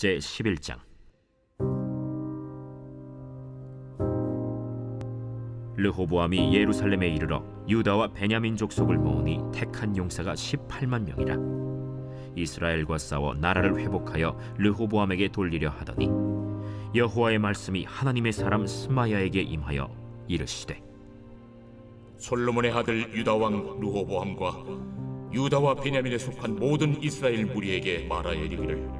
제 11장. 르호보암이 예루살렘에 이르러 유다와 베냐민 족속을 모으니 택한 용사가 18만 명이라. 이스라엘과 싸워 나라를 회복하여 르호보암에게 돌리려 하더니 여호와의 말씀이 하나님의 사람 스마야에게 임하여 이르시되 솔로몬의 아들 유다 왕 르호보암과 유다와 베냐민에 속한 모든 이스라엘 무리에게 말하여 이르기를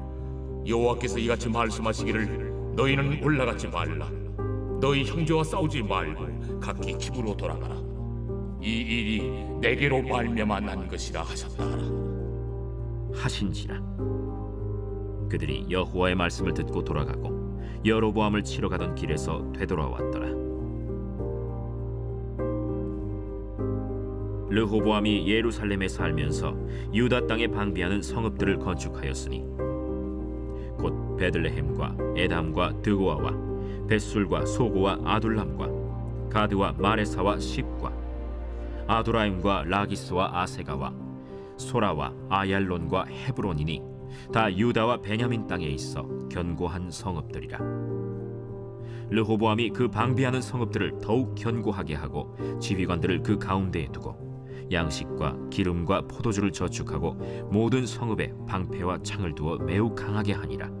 여호와께서 이같이 말씀하시기를 너희는 올라가지 말라. 너희 형제와 싸우지 말고 각기 집으로 돌아가라. 이 일이 내게로 말미암아 난 것이라 하셨다 하신지라. 그들이 여호와의 말씀을 듣고 돌아가고 여로보암을 치러 가던 길에서 되돌아왔더라. 르호보암이 예루살렘에 살면서 유다 땅에 방비하는 성읍들을 건축하였으니 곧 베들레헴과 에담과 드고아와 벳술과 소고와 아둘람과 가드와 마레사와 십과 아도라임과 라기스와 아세가와 소라와 아얄론과 헤브론이니 다 유다와 베냐민 땅에 있어 견고한 성읍들이라. 르호보암이 그 방비하는 성읍들을 더욱 견고하게 하고 지휘관들을 그 가운데에 두고 양식과 기름과 포도주를 저축하고 모든 성읍에 방패와 창을 두어 매우 강하게 하니라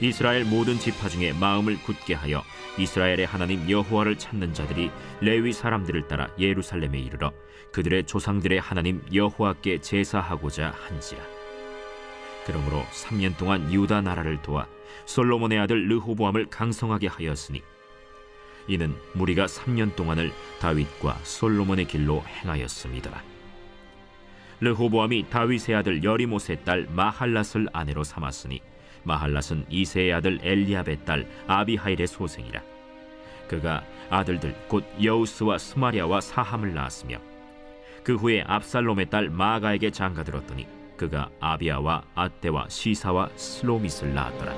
이스라엘 모든 지파 중에 마음을 굳게 하여 이스라엘의 하나님 여호와를 찾는 자들이 레위 사람들을 따라 예루살렘에 이르러 그들의 조상들의 하나님 여호와께 제사하고자 한지라. 그러므로 3년 동안 유다 나라를 도와 솔로몬의 아들 르호보암을 강성하게 하였으니 이는 무리가 3년 동안을 다윗과 솔로몬의 길로 행하였습니다. 르호보암이 다윗의 아들 여리못의 딸 마할랏을 아내로 삼았으니 마할랏은 이세의 아들 엘리압의 딸 아비하일의 소생이라. 그가 아들들 곧 여우스와 스마리아와 사함을 낳았으며 그 후에 압살롬의 딸 마가에게 장가들었더니 그가 아비아와 아떼와 시사와 슬로밋을 낳았더라.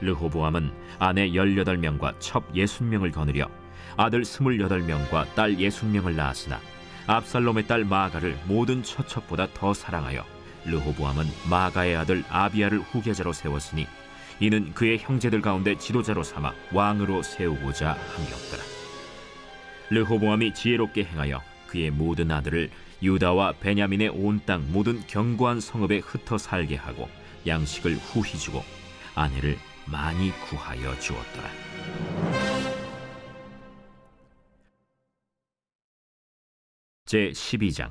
르호보암은 아내 18명과 첩 60명을 거느려 아들 28명과 딸 60명을 낳았으나 압살롬의 딸 마가를 모든 처첩보다 더 사랑하여 르호보암은 마가의 아들 아비아를 후계자로 세웠으니 이는 그의 형제들 가운데 지도자로 삼아 왕으로 세우고자 함이었더라. 르호보암이 지혜롭게 행하여 그의 모든 아들을 유다와 베냐민의 온 땅 모든 견고한 성읍에 흩어 살게 하고 양식을 후히 주고 아내를 많이 구하여 주었더라. 제 12장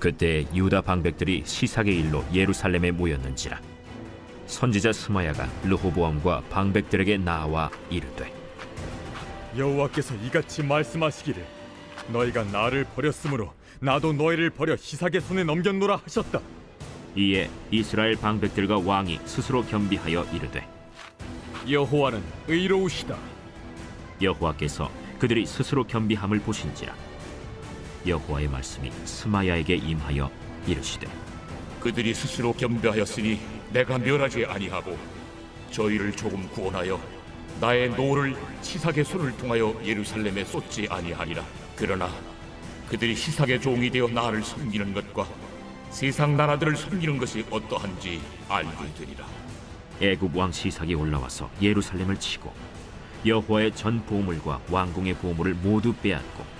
그때 유다 방백들이 시삭의 일로 예루살렘에 모였는지라 선지자 스마야가 르호보암과 방백들에게 나와 이르되 여호와께서 이같이 말씀하시기를 너희가 나를 버렸으므로 나도 너희를 버려 시삭의 손에 넘겼노라 하셨다. 이에 이스라엘 방백들과 왕이 스스로 겸비하여 이르되 여호와는 의로우시다. 여호와께서 그들이 스스로 겸비함을 보신지라 여호와의 말씀이 스마야에게 임하여 이르시되 그들이 스스로 겸비하였으니 내가 멸하지 아니하고 저희를 조금 구원하여 나의 노를 시삭의 손을 통하여 예루살렘에 쏟지 아니하리라. 그러나 그들이 시삭의 종이 되어 나를 섬기는 것과 세상 나라들을 섬기는 것이 어떠한지 알게 되리라. 애굽 왕 시삭이 올라와서 예루살렘을 치고 여호와의 전 보물과 왕궁의 보물을 모두 빼앗고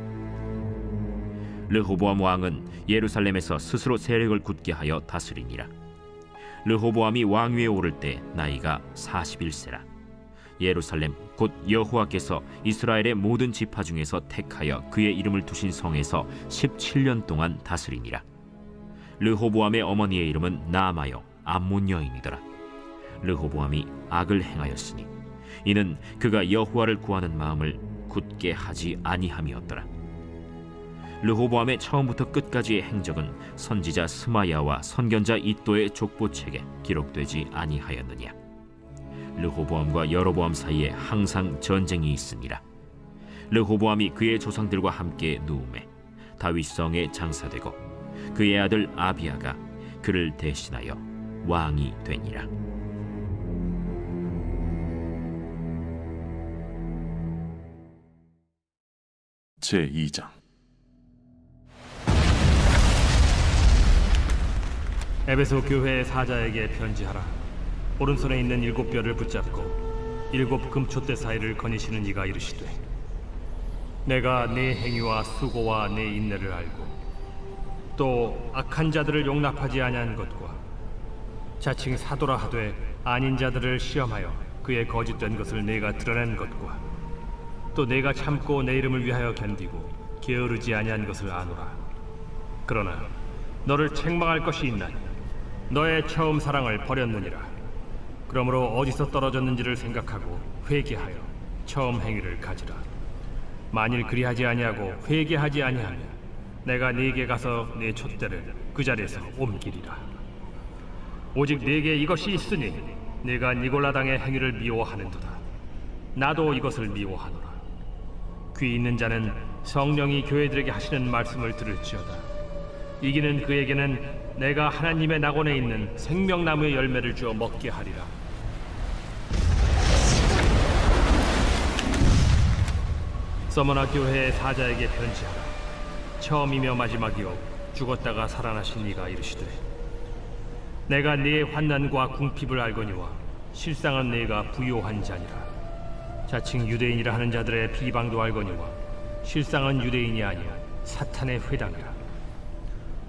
르호보암 왕은 예루살렘에서 스스로 세력을 굳게 하여 다스리니라. 르호보암이 왕위에 오를 때 나이가 41세라. 예루살렘 곧 여호와께서 이스라엘의 모든 지파 중에서 택하여 그의 이름을 두신 성에서 17년 동안 다스리니라. 르호보암의 어머니의 이름은 나아마요 암몬 여인이더라. 르호보암이 악을 행하였으니 이는 그가 여호와를 구하는 마음을 굳게 하지 아니함이었더라. 르호보암의 처음부터 끝까지의 행적은 선지자 스마야와 선견자 이도의 족보책에 기록되지 아니하였느냐. 르호보암과 여로보암 사이에 항상 전쟁이 있으니라. 르호보암이 그의 조상들과 함께 누움에 다윗 성에 장사되고 그의 아들 아비아가 그를 대신하여 왕이 되니라. 제 2장 에베소 교회의 사자에게 편지하라. 오른손에 있는 일곱 뼈를 붙잡고 일곱 금촛대 사이를 거니시는 이가 이르시되 내가 네 행위와 수고와 네 인내를 알고 또 악한 자들을 용납하지 아니한 것과 자칭 사도라 하되 아닌 자들을 시험하여 그의 거짓된 것을 내가 드러낸 것과 또 내가 참고 내 이름을 위하여 견디고 게으르지 아니한 것을 아노라. 그러나 너를 책망할 것이 있나니 너의 처음 사랑을 버렸느니라. 그러므로 어디서 떨어졌는지를 생각하고 회개하여 처음 행위를 가지라. 만일 그리하지 아니하고 회개하지 아니하면 내가 네게 가서 네 촛대를 그 자리에서 옮기리라. 오직 네게 이것이 있으니 네가 니골라당의 행위를 미워하는도다. 나도 이것을 미워하노라. 귀 있는 자는 성령이 교회들에게 하시는 말씀을 들을지어다. 이기는 그에게는 내가 하나님의 낙원에 있는 생명나무의 열매를 주어 먹게 하리라. 서머나 교회의 사자에게 편지하라. 처음이며 마지막이요 죽었다가 살아나신 이가 이르시되 내가 네 환난과 궁핍을 알거니와 실상은 네가 부요한 자니라. 자칭 유대인이라 하는 자들의 비방도 알거니와 실상은 유대인이 아니야 사탄의 회당이라.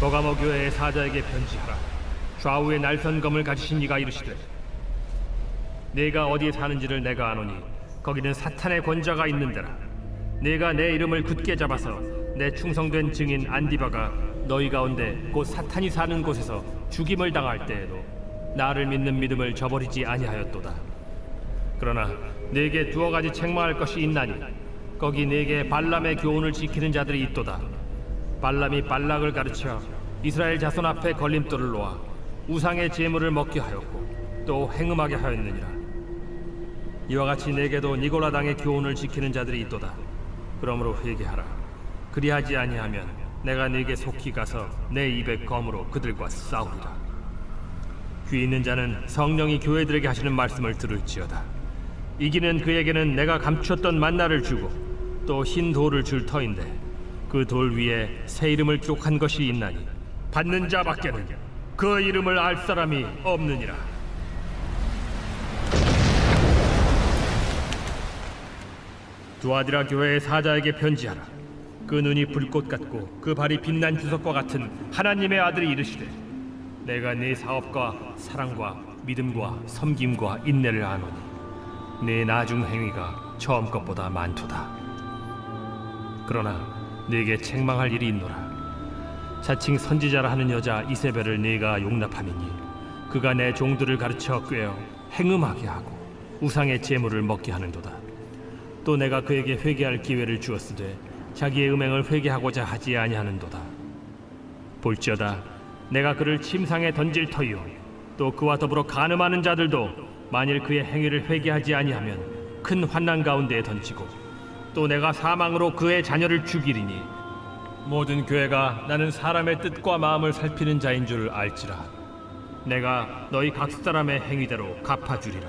버가모 교회의 사자에게 편지하라. 좌우에 날선검을 가지신 이가 이르시되 내가 어디에 사는지를 내가 아노니 거기는 사탄의 권자가 있는 데라. 내가 내 이름을 굳게 잡아서 내 충성된 증인 안디바가 너희 가운데 곧 사탄이 사는 곳에서 죽임을 당할 때에도 나를 믿는 믿음을 저버리지 아니하였도다. 그러나 내게 두어 가지 책망할 것이 있나니 거기 내게 발람의 교훈을 지키는 자들이 있도다. 발람이 발락을 가르쳐 이스라엘 자손 앞에 걸림돌을 놓아 우상의 제물을 먹게 하였고 또 행음하게 하였느니라. 이와 같이 내게도 니골라 당의 교훈을 지키는 자들이 있도다. 그러므로 회개하라. 그리하지 아니하면 내가 네게 속히 가서 내 입의 검으로 그들과 싸우리라. 귀 있는 자는 성령이 교회들에게 하시는 말씀을 들을지어다. 이기는 그에게는 내가 감추었던 만나를 주고 또 흰 돌을 줄 터인데 그 돌 위에 새 이름을 기록한 것이 있나니 받는 자 밖에는 그 이름을 알 사람이 없느니라. 두아디라 교회의 사자에게 편지하라. 그 눈이 불꽃 같고 그 발이 빛난 주석과 같은 하나님의 아들이 이르시되 내가 네 사업과 사랑과 믿음과 섬김과 인내를 아노니 네 나중 행위가 처음 것보다 많도다. 그러나 네게 책망할 일이 있노라. 자칭 선지자라 하는 여자 이세벨을 네가 용납하느니 그가 내 종들을 가르쳐 꿰어 행음하게 하고 우상의 제물을 먹게 하는도다. 또 내가 그에게 회개할 기회를 주었으되 자기의 음행을 회개하고자 하지 아니하는도다. 볼지어다 내가 그를 침상에 던질 터이요 또 그와 더불어 간음하는 자들도 만일 그의 행위를 회개하지 아니하면 큰 환난 가운데에 던지고 또 내가 사망으로 그의 자녀를 죽이리니 모든 교회가 나는 사람의 뜻과 마음을 살피는 자인 줄을 알지라 내가 너희 각 사람의 행위대로 갚아주리라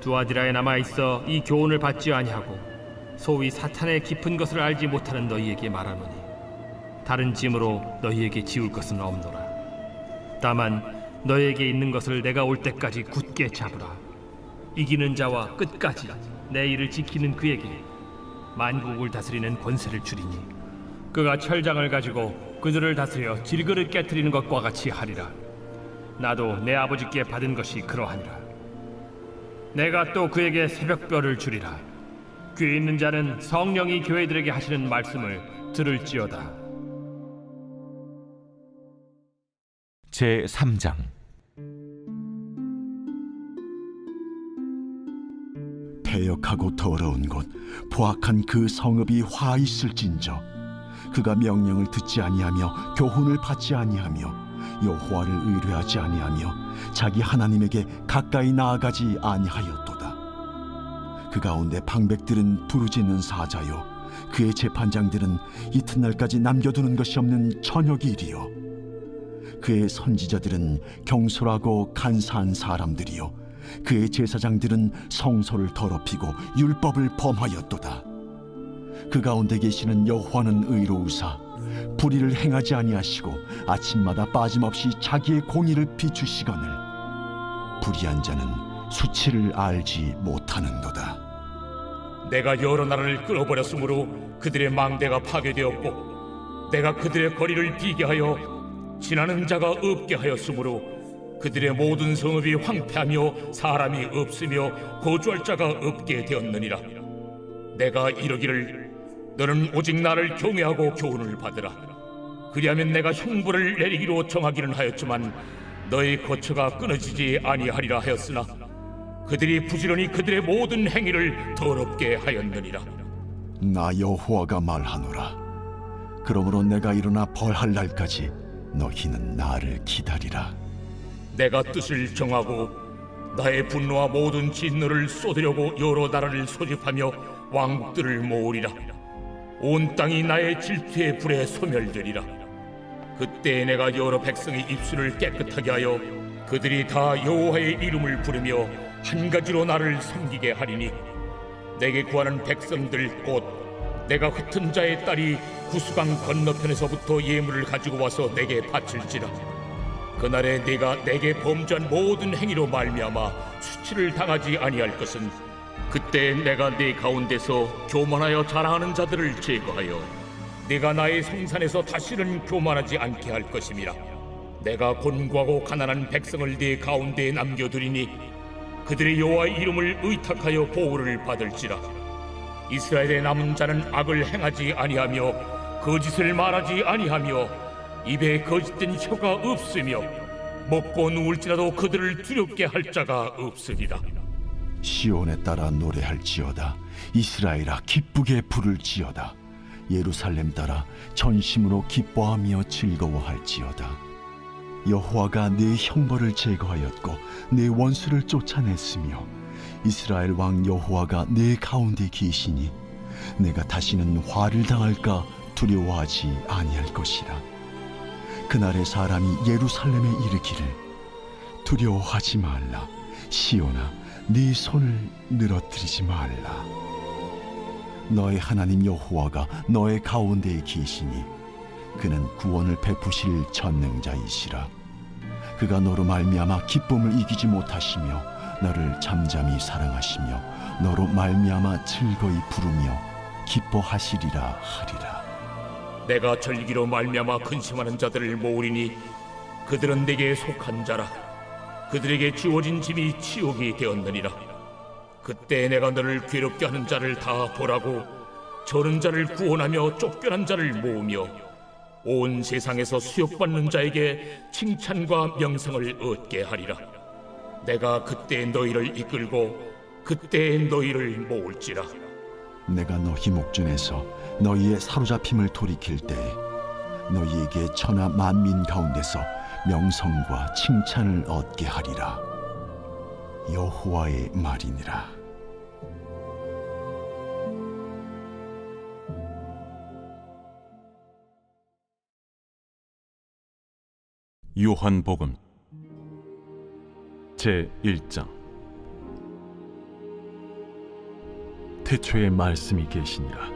두아디라에 남아 있어 이 교훈을 받지 아니하고 소위 사탄의 깊은 것을 알지 못하는 너희에게 말하노니 다른 짐으로 너희에게 지울 것은 없노라. 다만 너희에게 있는 것을 내가 올 때까지 굳게 잡으라. 이기는 자와 끝까지 내 일을 지키는 그에게 만국을 다스리는 권세를 주리니 그가 철장을 가지고 그들을 다스려 질그릇 깨뜨리는 것과 같이 하리라. 나도 내 아버지께 받은 것이 그러하니라. 내가 또 그에게 새벽별을 주리라. 귀 있는 자는 성령이 교회들에게 하시는 말씀을 들을지어다. 제 3장 패역하고 더러운 곳 포악한 그 성읍이 화 있을진저. 그가 명령을 듣지 아니하며 교훈을 받지 아니하며 여호와를 의뢰하지 아니하며 자기 하나님에게 가까이 나아가지 아니하였도다. 그 가운데 방백들은 부르짖는 사자요 그의 재판장들은 이튿날까지 남겨두는 것이 없는 저녁일이요. 그의 선지자들은 경솔하고 간사한 사람들이요 그의 제사장들은 성소를 더럽히고 율법을 범하였도다. 그 가운데 계시는 여호와는 의로우사 불의를 행하지 아니하시고 아침마다 빠짐없이 자기의 공의를 비추시거늘 불의한 자는 수치를 알지 못하는도다. 내가 여러 나라를 끌어버렸으므로 그들의 망대가 파괴되었고 내가 그들의 거리를 비게 하여 지나는 자가 없게 하였으므로 그들의 모든 성읍이 황폐하며 사람이 없으며 거주할 자가 없게 되었느니라. 내가 이러기를 너는 오직 나를 경외하고 교훈을 받으라. 그리하면 내가 형벌을 내리기로 정하기는 하였지만 너의 거처가 끊어지지 아니하리라 하였으나 그들이 부지런히 그들의 모든 행위를 더럽게 하였느니라. 나 여호와가 말하노라. 그러므로 내가 일어나 벌할 날까지 너희는 나를 기다리라 내가 뜻을 정하고 나의 분노와 모든 진노를 쏟으려고 여러 나라를 소집하며 왕국들을 모으리라. 온 땅이 나의 질투의 불에 소멸되리라. 그때 내가 여러 백성의 입술을 깨끗하게 하여 그들이 다 여호와의 이름을 부르며 한 가지로 나를 섬기게 하리니 내게 구하는 백성들 곧 내가 흩은 자의 딸이 구수강 건너편에서부터 예물을 가지고 와서 내게 바칠지라 그날에 네가 내게 범죄한 모든 행위로 말미암아 수치를 당하지 아니할 것은 그때 내가 네 가운데서 교만하여 자랑하는 자들을 제거하여 네가 나의 성산에서 다시는 교만하지 않게 할 것임이라. 내가 곤고하고 가난한 백성을 네 가운데에 남겨두리니 그들의 여호와의 이름을 의탁하여 보호를 받을지라. 이스라엘의 남은 자는 악을 행하지 아니하며 거짓을 말하지 아니하며 입에 거짓된 혀가 없으며 먹고 누울지라도 그들을 두렵게 할 자가 없으리라. 시온에 따라 노래할지어다. 이스라엘아 기쁘게 부를지어다. 예루살렘 따라 전심으로 기뻐하며 즐거워할지어다. 여호와가 내 형벌을 제거하였고 내 원수를 쫓아냈으며 이스라엘 왕 여호와가 내 가운데 계시니 내가 다시는 화를 당할까 두려워하지 아니할 것이라 그날에 사람이 예루살렘에 이르기를 두려워하지 말라. 시온아 네 손을 늘어뜨리지 말라. 너의 하나님 여호와가 너의 가운데에 계시니 그는 구원을 베푸실 전능자이시라. 그가 너로 말미암아 기쁨을 이기지 못하시며 너를 잠잠히 사랑하시며 너로 말미암아 즐거이 부르며 기뻐하시리라 하리라 내가 절기로 말미암아 근심하는 자들을 모으리니 그들은 내게 속한 자라 그들에게 주어진 짐이 치욕이 되었느니라 그때 내가 너를 괴롭게 하는 자를 다 보라고 저는 자를 구원하며 쫓겨난 자를 모으며 온 세상에서 수욕받는 자에게 칭찬과 명성을 얻게 하리라. 내가 그때 너희를 이끌고 그때 너희를 모을지라. 내가 너희 목전에서 너희의 사로잡힘을 돌이킬 때에 너희에게 천하 만민 가운데서 명성과 칭찬을 얻게 하리라. 여호와의 말이니라. 요한복음 제 1장 태초에 말씀이 계시니라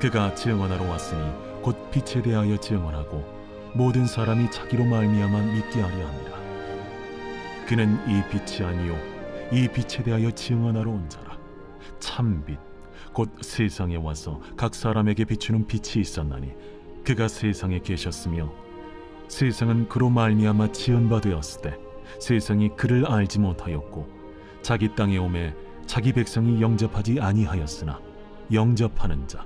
그가 증언하러 왔으니 곧 빛에 대하여 증언하고 모든 사람이 자기로 말미암아 믿게 하려 함이라. 그는 이 빛이 아니요 이 빛에 대하여 증언하러 온 자라. 참 빛 곧 세상에 와서 각 사람에게 비추는 빛이 있었나니 그가 세상에 계셨으며 세상은 그로 말미암아 지은 바 되었을 때 세상이 그를 알지 못하였고 자기 땅에 오매 자기 백성이 영접하지 아니하였으나 영접하는 자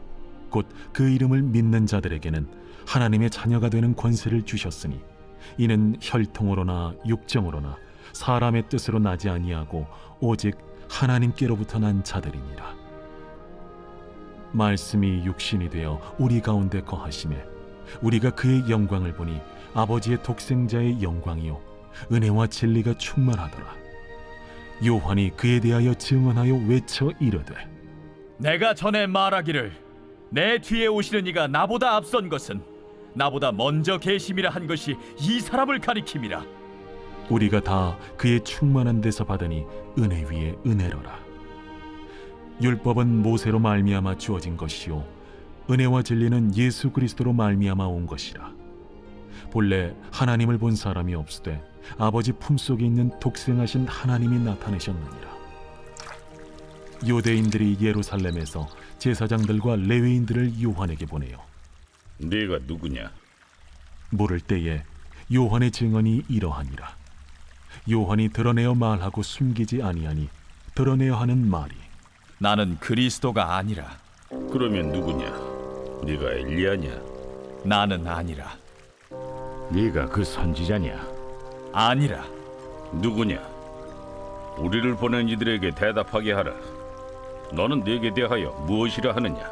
곧 그 이름을 믿는 자들에게는 하나님의 자녀가 되는 권세를 주셨으니 이는 혈통으로나 육정으로나 사람의 뜻으로 나지 아니하고 오직 하나님께로부터 난 자들이니라 말씀이 육신이 되어 우리 가운데 거하심에 우리가 그의 영광을 보니 아버지의 독생자의 영광이요 은혜와 진리가 충만하더라. 요한이 그에 대하여 증언하여 외쳐 이르되 내가 전에 말하기를 내 뒤에 오시는 이가 나보다 앞선 것은 나보다 먼저 계심이라 한 것이 이 사람을 가리킴이라 우리가 다 그의 충만한 데서 받으니 은혜 위에 은혜로라. 율법은 모세로 말미암아 주어진 것이요 은혜와 진리는 예수 그리스도로 말미암아 온 것이라. 본래 하나님을 본 사람이 없으되 아버지 품속에 있는 독생하신 하나님이 나타내셨느니라. 유대인들이 예루살렘에서 제사장들과 레위인들을 요한에게 보내요. 네가 누구냐? 물을 때에 요한의 증언이 이러하니라. 요한이 드러내어 말하고 숨기지 아니하니 드러내어 하는 말이 나는 그리스도가 아니라 그러면 누구냐? 네가 엘리야냐? 나는 아니라 네가 그 선지자냐? 아니라 누구냐? 우리를 보낸 이들에게 대답하게 하라. 너는 네게 대하여 무엇이라 하느냐?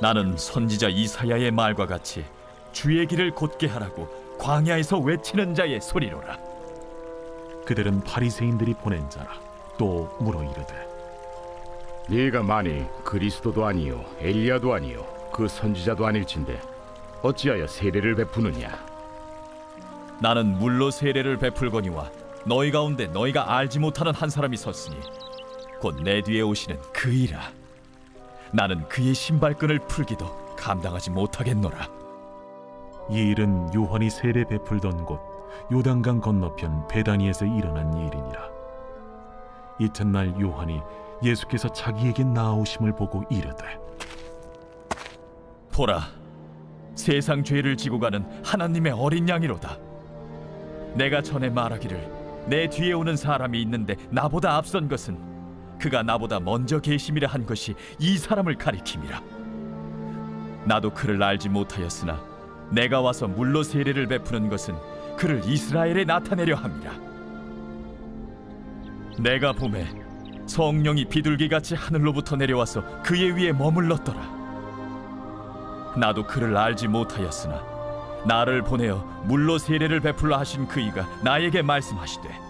나는 선지자 이사야의 말과 같이 주의 길을 곧게 하라고 광야에서 외치는 자의 소리로라 그들은 바리새인들이 보낸 자라. 또 물어 이르되 네가 만일 그리스도도 아니요 엘리야도 아니요 그 선지자도 아닐진데 어찌하여 세례를 베푸느냐 나는 물로 세례를 베풀거니와 너희 가운데 너희가 알지 못하는 한 사람이 섰으니 곧 내 뒤에 오시는 그이라. 나는 그의 신발끈을 풀기도 감당하지 못하겠노라. 이 일은 요한이 세례 베풀던 곳 요단강 건너편 베다니에서 일어난 일이니라. 이튿날 요한이 예수께서 자기에게 나오심을 보고 이르되 보라 세상 죄를 지고 가는 하나님의 어린 양이로다. 내가 전에 말하기를 내 뒤에 오는 사람이 있는데 나보다 앞선 것은 그가 나보다 먼저 계심이라 한 것이 이 사람을 가리킴이라. 나도 그를 알지 못하였으나 내가 와서 물로 세례를 베푸는 것은 그를 이스라엘에 나타내려 함이라. 내가 봄에 성령이 비둘기같이 하늘로부터 내려와서 그의 위에 머물렀더라. 나도 그를 알지 못하였으나 나를 보내어 물로 세례를 베풀라 하신 그이가 나에게 말씀하시되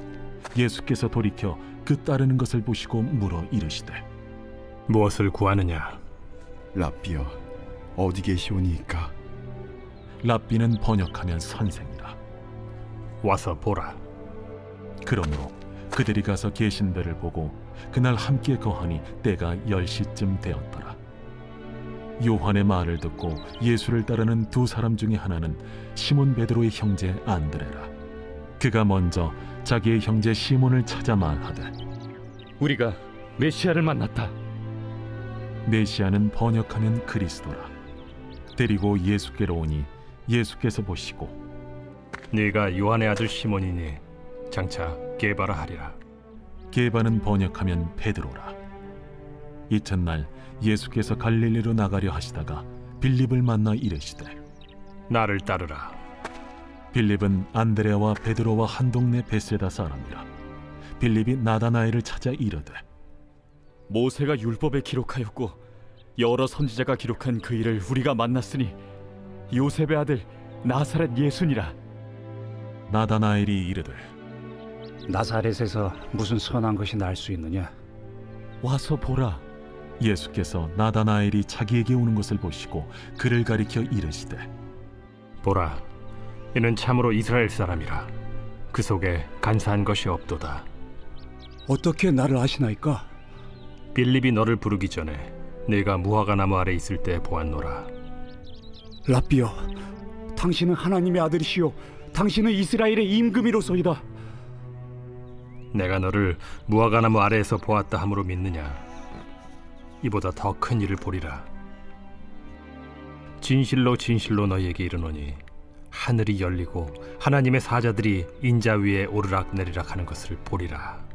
예수께서 돌이켜 그 따르는 것을 보시고 물어 이르시되 무엇을 구하느냐? 라비여 어디 계시오니까 랍비는 번역하면 선생이라 와서 보라. 그러므로 그들이 가서 계신 데를 보고 그날 함께 거하니 때가 열 시쯤 되었더라. 요한의 말을 듣고 예수를 따르는 두 사람 중에 하나는 시몬 베드로의 형제 안드레라. 그가 먼저 자기의 형제 시몬을 찾아 말하되 우리가 메시아를 만났다. 메시아는 번역하면 그리스도라. 데리고 예수께로 오니 예수께서 보시고 네가 요한의 아들 시몬이니 장차 게바라 하리라. 게바는 번역하면 베드로라. 이튿날 예수께서 갈릴리로 나가려 하시다가 빌립을 만나 이르시되 나를 따르라. 빌립은 안드레와 베드로와 한 동네 베세다 사람이라. 빌립이 나다나엘을 찾아 이르되 모세가 율법에 기록하였고 여러 선지자가 기록한 그 일을 우리가 만났으니 요셉의 아들 나사렛 예수니라. 나다나엘이 이르되 나사렛에서 무슨 선한 것이 날 수 있느냐? 와서 보라. 예수께서 나다나엘이 자기에게 오는 것을 보시고 그를 가리켜 이르시되 보라. 이는 참으로 이스라엘 사람이라. 그 속에 간사한 것이 없도다. 어떻게 나를 아시나이까? 빌립이 너를 부르기 전에 내가 무화과 나무 아래 있을 때 보았노라. 라비여, 당신은 하나님의 아들이시요, 당신은 이스라엘의 임금이로소이다. 내가 너를 무화과 나무 아래에서 보았다 함으로 믿느냐? 이보다 더 큰 일을 보리라. 진실로 진실로 너희에게 이르노니 하늘이 열리고 하나님의 사자들이 인자 위에 오르락 내리락 하는 것을 보리라.